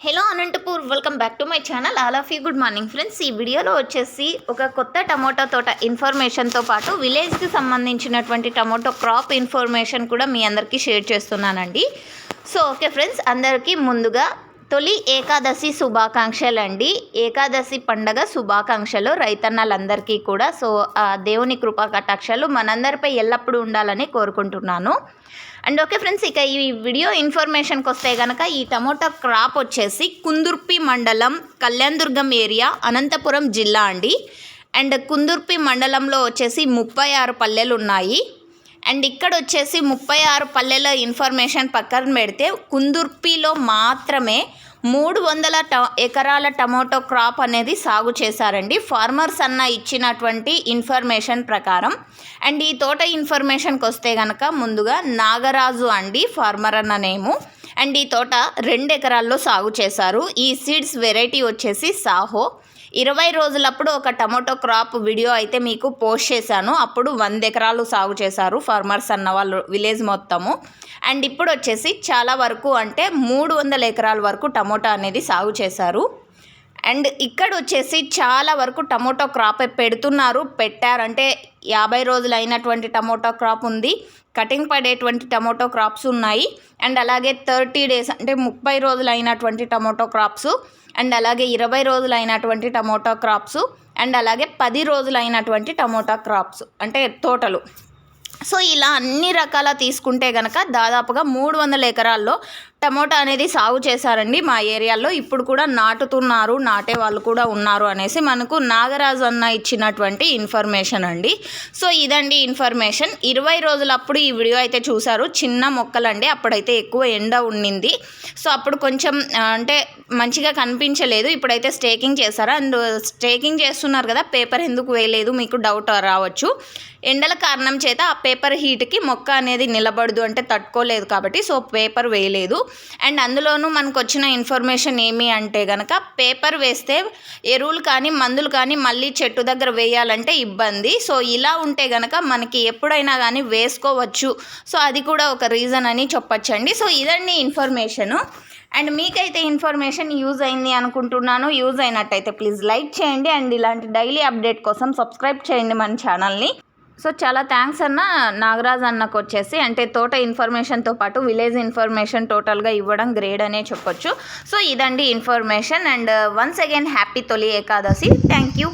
Hello Anantapur welcome back to my channel all of you good morning friends ఈ వీడియోలో వచ్చేసి ఒక కొత్త టమోటా తోట ఇన్ఫర్మేషన్తో పాటు విలేజ్కి సంబంధించినటువంటి టమోటో క్రాప్ ఇన్ఫర్మేషన్ కూడా మీ అందరికీ షేర్ చేస్తున్నానండి. సో ఓకే ఫ్రెండ్స్ అందరికీ ముందుగా తొలి ఏకాదశి శుభాకాంక్షలు అండి ఏకాదశి పండగ శుభాకాంక్షలు రైతన్నలందరికీ కూడా. సో ఆ దేవుని కృపా కటాక్షలు మనందరిపై ఎల్లప్పుడూ ఉండాలని కోరుకుంటున్నాను. అండ్ ఓకే ఫ్రెండ్స్ ఇక ఈ వీడియో ఇన్ఫర్మేషన్కి వస్తే కనుక ఈ టమోటా క్రాప్ వచ్చేసి కుందుర్పి మండలం కళ్యాణదుర్గం ఏరియా అనంతపురం జిల్లా అండి. అండ్ కుందుర్పి మండలంలో వచ్చేసి ముప్పై ఆరు పల్లెలు ఉన్నాయి అండ్ ఇక్కడ వచ్చేసి ముప్పై ఆరు పల్లెల ఇన్ఫర్మేషన్ పక్కన పెడితే కుందుర్పిలో మాత్రమే మూడు వందల ట ఎకరాల టమోటో క్రాప్ అనేది సాగు చేశారండి. ఫార్మర్స్ అన్న ఇచ్చినటువంటి ఇన్ఫర్మేషన్ ప్రకారం. అండ్ ఈ తోట ఇన్ఫర్మేషన్కి వస్తే కనుక ముందుగా నాగరాజు అండి ఫార్మర్ అన్న నేము. అండ్ ఈ తోట రెండు ఎకరాల్లో సాగు చేశారు. ఈ సీడ్స్ వెరైటీ వచ్చేసి సాహో. ఇరవై రోజులప్పుడు ఒక టమాటో క్రాప్ వీడియో అయితే మీకు పోస్ట్ చేశాను. అప్పుడు వంద ఎకరాలు సాగు చేశారు ఫార్మర్స్ అన్న వాళ్ళు విలేజ్ మొత్తము. అండ్ ఇప్పుడు వచ్చేసి చాలా వరకు అంటే మూడు వందల ఎకరాల వరకు టమోటా అనేది సాగు చేశారు. అండ్ ఇక్కడ వచ్చేసి చాలా వరకు టమోటో క్రాప్ పెడుతున్నారు. పెట్టారు. అంటే యాభై రోజులు అయినటువంటి టమోటో క్రాప్ ఉంది. కటింగ్ పడేటువంటి టమోటో క్రాప్స్ ఉన్నాయి. అండ్ అలాగే థర్టీ డేస్ అంటే ముప్పై రోజులు అయినటువంటి టమోటో క్రాప్స్. అండ్ అలాగే ఇరవై రోజులు అయినటువంటి క్రాప్స్. అండ్ అలాగే పది రోజులు అయినటువంటి టమోటా క్రాప్స్. అంటే తోటలు సో ఇలా అన్ని రకాల తీసుకుంటే కనుక దాదాపుగా మూడు వందల ఎకరాల్లో టమోటా అనేది సాగు చేశారండి మా ఏరియాలో. ఇప్పుడు కూడా నాటుతున్నారు నాటే వాళ్ళు కూడా ఉన్నారు అనేసి మనకు నాగరాజు అన్న ఇచ్చినటువంటి ఇన్ఫర్మేషన్ అండి. సో ఇదండి ఇన్ఫర్మేషన్. ఇరవై రోజులప్పుడు ఈ వీడియో అయితే చూశారు. చిన్న మొక్కలండి. అప్పుడైతే ఎక్కువ ఎండ ఉండింది. సో అప్పుడు కొంచెం అంటే మంచిగా కనిపించలేదు. ఇప్పుడైతే స్టేకింగ్ చేశారు. అండ్ స్టేకింగ్ చేస్తున్నారు కదా పేపర్ ఎందుకు వేయలేదు? మీకు డౌట్ రావచ్చు. ఎండల కారణం చేత ఆ పేపర్ హీట్కి మొక్క అనేది నిలబడదు అంటే తట్టుకోలేదు కాబట్టి సో పేపర్ వేయలేదు. అండ్ అందులోనూ మనకు వచ్చిన ఇన్ఫర్మేషన్ ఏమి అంటే కనుక పేపర్ వేస్తే ఎరువులు కానీ మందులు కానీ మళ్ళీ చెట్టు దగ్గర వేయాలంటే ఇబ్బంది. సో ఇలా ఉంటే కనుక మనకి ఎప్పుడైనా కానీ వేసుకోవచ్చు. సో అది కూడా ఒక రీజన్ అని చెప్పచ్చండి. సో ఇదండి ఇన్ఫర్మేషను అండ్ మీకైతే ఇన్ఫర్మేషన్ యూజ్ అయింది అనుకుంటున్నాను యూజ్ అయినట్టయితే ప్లీజ్ లైక్ చేయండి అండ్ ఇలాంటి డైలీ అప్డేట్ కోసం సబ్స్క్రైబ్ చేయండి మన ఛానల్ని. సో చాలా థ్యాంక్స్ అన్న నాగరాజ్ అన్నకు వచ్చేసి అంటే తోట ఇన్ఫర్మేషన్తో పాటు విలేజ్ ఇన్ఫర్మేషన్ టోటల్గా ఇవ్వడం గ్రేడ్ అనే చెప్పొచ్చు. సో ఇదండి information and once again happy Tholi Ekadashi. Thank you.